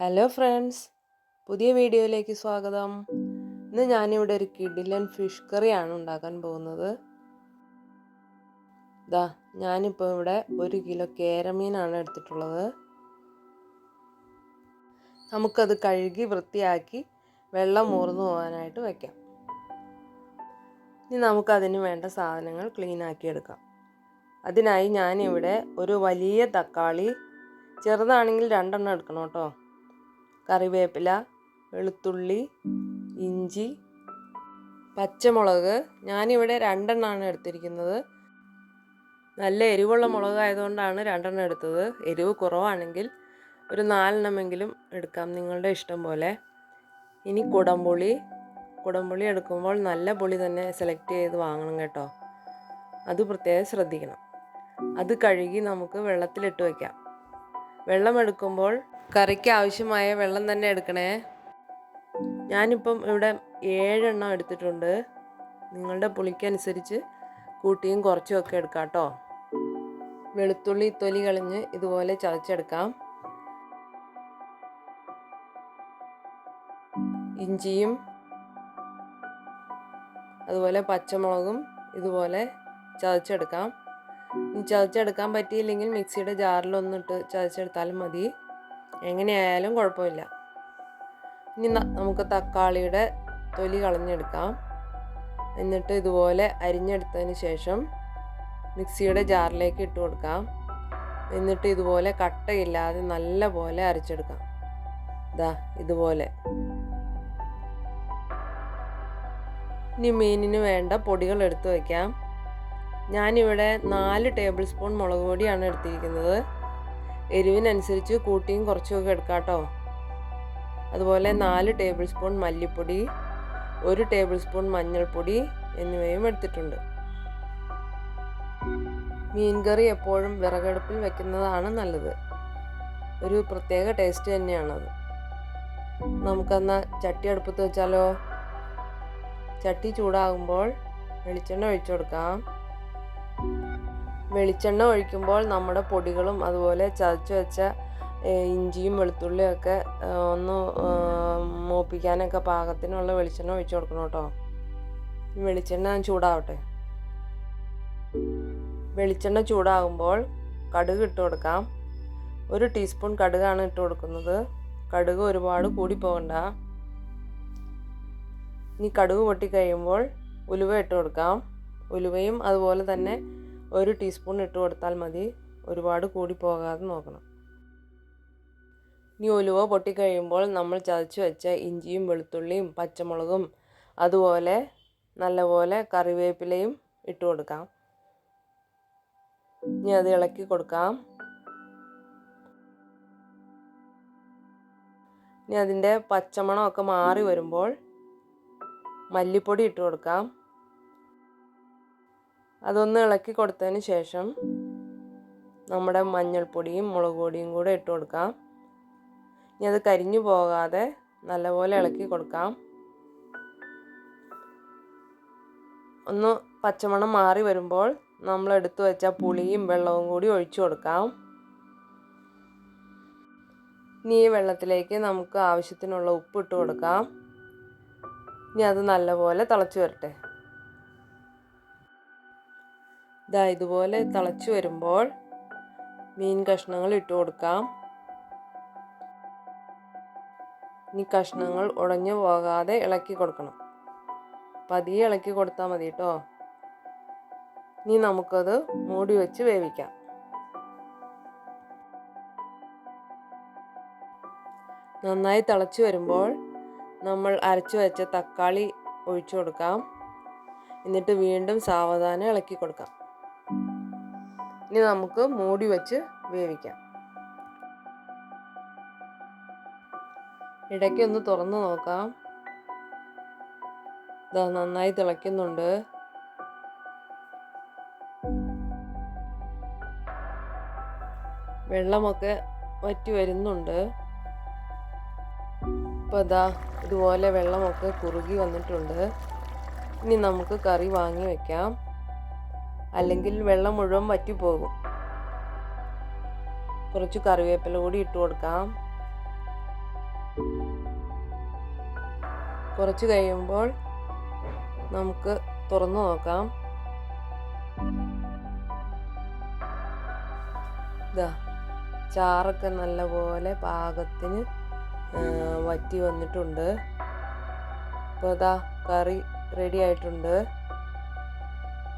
Hello friends പുതിയ വീഡിയോയിലേക്ക് സ്വാഗതം. ഇന്ന് ഞാനിവിടെ ഒരു കിഡിലൻ ഫിഷ് കറിയാണ് ഉണ്ടാക്കാൻ പോകുന്നത്. ഇതാ ഞാനിപ്പോൾ ഇവിടെ ഒരു കിലോ കേരമീനാണ് എടുത്തിട്ടുള്ളത്. നമുക്കത് കഴുകി വൃത്തിയാക്കി വെള്ളം മൂർന്നു പോകാനായിട്ട് വയ്ക്കാം ഇനി നമുക്കതിന് വേണ്ട സാധനങ്ങൾ ക്ലീൻ ആക്കി എടുക്കാം. അതിനായി ഞാനിവിടെ ഒരു വലിയ തക്കാളി ചെറുതാണെങ്കിൽ രണ്ടെണ്ണം എടുക്കണം കേട്ടോ. കറിവേപ്പില വെളുത്തുള്ളി ഇഞ്ചി പച്ചമുളക്. ഞാനിവിടെ രണ്ടെണ്ണമാണ് എടുത്തിരിക്കുന്നത്. നല്ല എരിവുള്ള മുളക് ആയതുകൊണ്ടാണ് രണ്ടെണ്ണം എടുത്തത്. എരിവ് കുറവാണെങ്കിൽ ഒരു നാലെണ്ണമെങ്കിലും എടുക്കാം നിങ്ങളുടെ ഇഷ്ടം പോലെ. ഇനി കുടംപുളി. കുടംപുളി എടുക്കുമ്പോൾ നല്ല പുളി തന്നെ സെലക്ട് ചെയ്ത് വാങ്ങണം കേട്ടോ. അത് പ്രത്യേകം ശ്രദ്ധിക്കണം. അത് കഴുകി നമുക്ക് വെള്ളത്തിലിട്ട് വയ്ക്കാം വെള്ളം എടുക്കുമ്പോൾ കറിക്ക് ആവശ്യമായ വെള്ളം തന്നെ എടുക്കണേ. ഞാനിപ്പം ഇവിടെ ഏഴെണ്ണം എടുത്തിട്ടുണ്ട്. നിങ്ങളുടെ പുളിക്കനുസരിച്ച് കൂട്ടിയും കുറച്ചും ഒക്കെ എടുക്കാം കേട്ടോ വെളുത്തുള്ളി തൊലി കളഞ്ഞ് ഇതുപോലെ ചതച്ചെടുക്കാം. ഇഞ്ചിയും അതുപോലെ പച്ചമുളകും ഇതുപോലെ ചതച്ചെടുക്കാം. ചതച്ചെടുക്കാൻ പറ്റിയില്ലെങ്കിൽ മിക്സിയുടെ ജാറിലൊന്നിട്ട് ചതച്ചെടുത്താലും മതി. എങ്ങനെയായാലും കുഴപ്പമില്ല. ഇനി നമുക്ക് തക്കാളിയുടെ തൊലി കളഞ്ഞെടുക്കാം. എന്നിട്ട് ഇതുപോലെ അരിഞ്ഞെടുത്തതിന് ശേഷം മിക്സിയുടെ ജാറിലേക്ക് ഇട്ട് കൊടുക്കാം. എന്നിട്ട് ഇതുപോലെ കട്ടയില്ലാതെ നല്ല പോലെ അരച്ചെടുക്കാം. ഇതാ ഇതുപോലെ. ഇനി മീനിന് വേണ്ട പൊടികൾ എടുത്തു വയ്ക്കാം. ഞാനിവിടെ നാല് ടേബിൾ സ്പൂൺ മുളക് പൊടിയാണ് എടുത്തിരിക്കുന്നത്. എരിവിനനുസരിച്ച് കൂട്ടിയും കുറച്ചുമൊക്കെ എടുക്കാം കേട്ടോ. അതുപോലെ നാല് ടേബിൾ സ്പൂൺ മല്ലിപ്പൊടി ഒരു ടേബിൾ സ്പൂൺ മഞ്ഞൾപ്പൊടി എന്നിവയും എടുത്തിട്ടുണ്ട്. മീൻകറി എപ്പോഴും വിറകടുപ്പിൽ വെക്കുന്നതാണ് നല്ലത്. ഒരു പ്രത്യേക ടേസ്റ്റ് തന്നെയാണത്. നമുക്കെന്നാൽ ചട്ടി അടുപ്പത്ത് വെച്ചാലോ? ചട്ടി ചൂടാകുമ്പോൾ വെളിച്ചെണ്ണ ഒഴിച്ചു കൊടുക്കാം. വെളിച്ചെണ്ണ ഒഴിക്കുമ്പോൾ നമ്മുടെ പൊടികളും അതുപോലെ ചതച്ച് വെച്ച ഇഞ്ചിയും വെളുത്തുള്ളിയും ഒക്കെ ഒന്ന് മൂപ്പിക്കാനൊക്കെ പാകത്തിനുള്ള വെളിച്ചെണ്ണ ഒഴിച്ചു കൊടുക്കണം കേട്ടോ. വെളിച്ചെണ്ണ ചൂടാവട്ടെ. വെളിച്ചെണ്ണ ചൂടാകുമ്പോൾ കടുക് ഇട്ട് കൊടുക്കാം. ഒരു ടീസ്പൂൺ കടുകാണ് ഇട്ട് കൊടുക്കുന്നത്. കടുക് ഒരുപാട് കൂടി പോകണ്ട. ഇനി കടുക് പൊട്ടിക്കഴിയുമ്പോൾ ഉലുവ ഇട്ട് കൊടുക്കാം. ഉലുവയും അതുപോലെ തന്നെ ഒരു ടീസ്പൂൺ ഇട്ട് കൊടുത്താൽ മതി. ഒരുപാട് കൂടി പോകാതെ നോക്കണം. ഇനി ഉലുവ പൊട്ടിക്കഴിയുമ്പോൾ നമ്മൾ ചതച്ച് വെച്ച ഇഞ്ചിയും വെളുത്തുള്ളിയും പച്ചമുളകും അതുപോലെ നല്ലപോലെ കറിവേപ്പിലയും ഇട്ട് കൊടുക്കാം. ഇനി അത് ഇളക്കി കൊടുക്കാം. ഇനി അതിന്റെ പച്ചമണമൊക്കെ മാറി വരുമ്പോൾ മല്ലിപ്പൊടി ഇട്ട് കൊടുക്കാം. അതൊന്ന് ഇളക്കി കൊടുത്തതിന് ശേഷം നമ്മുടെ മഞ്ഞൾപ്പൊടിയും മുളക് പൊടിയും കൂടെ ഇട്ട് കൊടുക്കാം. ഇനി അത് കരിഞ്ഞു പോകാതെ നല്ലപോലെ ഇളക്കി കൊടുക്കാം. ഒന്ന് പച്ചമണം മാറി വരുമ്പോൾ നമ്മൾ എടുത്തു വെച്ച പുളിയും വെള്ളവും കൂടി ഒഴിച്ചു കൊടുക്കാം. ഇനി ഈ വെള്ളത്തിലേക്ക് നമുക്ക് ആവശ്യത്തിനുള്ള ഉപ്പ് ഇട്ട് കൊടുക്കാം. ഇനി അത് നല്ലപോലെ തിളച്ച് വരട്ടെ. ഇതാ ഇതുപോലെ തിളച്ച് വരുമ്പോൾ മീൻ കഷ്ണങ്ങൾ ഇട്ട് കൊടുക്കാം. ഇനി കഷ്ണങ്ങൾ ഉടഞ്ഞു പോകാതെ ഇളക്കി കൊടുക്കണം. പതിയെ ഇളക്കി കൊടുത്താൽ മതി കേട്ടോ ഇനി നമുക്കത് മൂടി വെച്ച് വേവിക്കാം. നന്നായി തിളച്ച് വരുമ്പോൾ നമ്മൾ അരച്ചു വെച്ച തക്കാളി ഒഴിച്ചു കൊടുക്കാം. എന്നിട്ട് വീണ്ടും സാവധാനം ഇളക്കി കൊടുക്കാം. ഇനി നമുക്ക് മൂടി വെച്ച് വേവിക്കാം. ഇടയ്ക്ക് ഒന്ന് തുറന്ന് നോക്കാം. ഇതാ നന്നായി തിളയ്ക്കുന്നുണ്ട്. വെള്ളമൊക്കെ വറ്റി വരുന്നുണ്ട്. ഇപ്പോൾ ഇതാ ഇതുപോലെ വെള്ളമൊക്കെ കുറുകി വന്നിട്ടുണ്ട്. ഇനി നമുക്ക് കറി വാങ്ങി വെക്കാം. അല്ലെങ്കിൽ വെള്ളം മുഴുവൻ വറ്റിപ്പോകും. കുറച്ച് കറിവേപ്പില കൂടി ഇട്ട് കൊടുക്കാം. കുറച്ച് കഴിയുമ്പോൾ നമുക്ക് തുറന്നു നോക്കാം. ഇതാ ചാറൊക്കെ നല്ലപോലെ പാകത്തിന് വറ്റി വന്നിട്ടുണ്ട്. അപ്പോൾ ഇതാ കറി റെഡി ആയിട്ടുണ്ട്.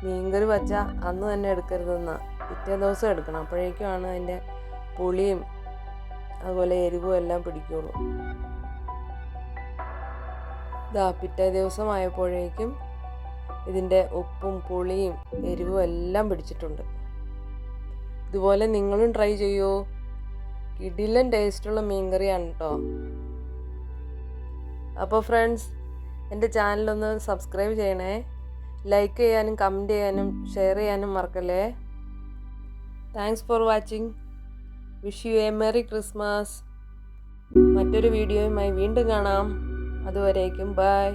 മീൻകറി വച്ച അന്ന് തന്നെ എടുക്കരുതെന്നാ പിറ്റേ ദിവസം എടുക്കണം. അപ്പോഴേക്കുമാണ് അതിന്റെ പുളിയും അതുപോലെ എരിവും എല്ലാം പിടിക്കുള്ളൂ. ഇതാ പിറ്റേ ദിവസമായപ്പോഴേക്കും ഇതിന്റെ ഉപ്പും പുളിയും എരിവും എല്ലാം പിടിച്ചിട്ടുണ്ട്. ഇതുപോലെ നിങ്ങളും ട്രൈ ചെയ്യൂ. കിടിലൻ ടേസ്റ്റുള്ള മീൻകറിയാണ് കേട്ടോ അപ്പോൾ ഫ്രണ്ട്സ് എന്റെ ചാനലൊന്ന് സബ്സ്ക്രൈബ് ചെയ്യണേ. ലൈക്ക് ചെയ്യാനും കമന്റ് ചെയ്യാനും ഷെയർ ചെയ്യാനും മറക്കല്ലേ? Thanks for watching wish you a merry Christmas മറ്റൊരു വീഡിയോയുമായി വീണ്ടും കാണാം. അതുവരേക്കും ബൈ